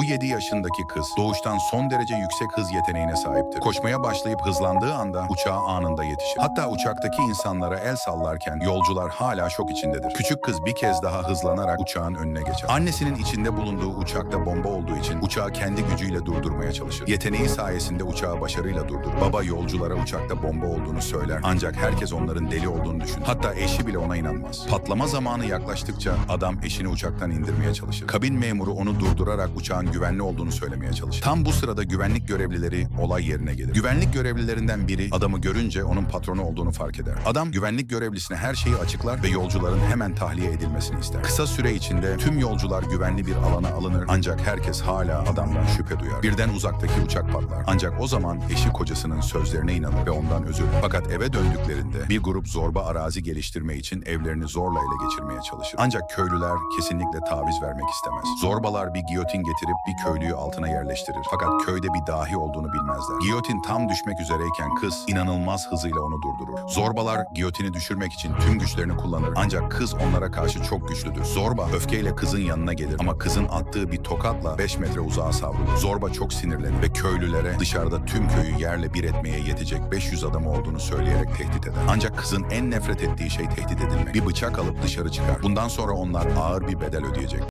Bu 7 yaşındaki kız doğuştan son derece yüksek hız yeteneğine sahiptir. Koşmaya başlayıp hızlandığı anda uçağa anında yetişir. Hatta uçaktaki insanlara el sallarken yolcular hala şok içindedir. Küçük kız bir kez daha hızlanarak uçağın önüne geçer. Annesinin içinde bulunduğu uçakta bomba olduğu için uçağı kendi gücüyle durdurmaya çalışır. Yeteneği sayesinde uçağı başarıyla durdurur. Baba yolculara uçakta bomba olduğunu söyler ancak herkes onların deli olduğunu düşünür. Hatta eşi bile ona inanmaz. Patlama zamanı yaklaştıkça adam eşini uçaktan indirmeye çalışır. Kabin memuru onu durdurarak uçağın güvenli olduğunu söylemeye çalışır. Tam bu sırada güvenlik görevlileri olay yerine gelir. Güvenlik görevlilerinden biri adamı görünce onun patronu olduğunu fark eder. Adam güvenlik görevlisine her şeyi açıklar ve yolcuların hemen tahliye edilmesini ister. Kısa süre içinde tüm yolcular güvenli bir alana alınır ancak herkes hala adamdan şüphe duyar. Birden uzaktaki uçak patlar. Ancak o zaman eşi kocasının sözlerine inanır ve ondan özür. Fakat eve döndüklerinde bir grup zorba arazi geliştirme için evlerini zorla ele geçirmeye çalışır. Ancak köylüler kesinlikle taviz vermek istemez. Zorbalar bir giyotin getirip bir köylüyü altına yerleştirir. Fakat köyde bir dahi olduğunu bilmezler. Giyotin tam düşmek üzereyken kız inanılmaz hızıyla onu durdurur. Zorbalar giyotini düşürmek için tüm güçlerini kullanır. Ancak kız onlara karşı çok güçlüdür. Zorba öfkeyle kızın yanına gelir ama kızın attığı bir tokatla 5 metre uzağa savrulur. Zorba çok sinirlenir ve köylülere dışarıda tüm köyü yerle bir etmeye yetecek 500 adamı olduğunu söyleyerek tehdit eder. Ancak kızın en nefret ettiği şey tehdit edilmek. Bir bıçak alıp dışarı çıkar. Bundan sonra onlar ağır bir bedel ödeyecek.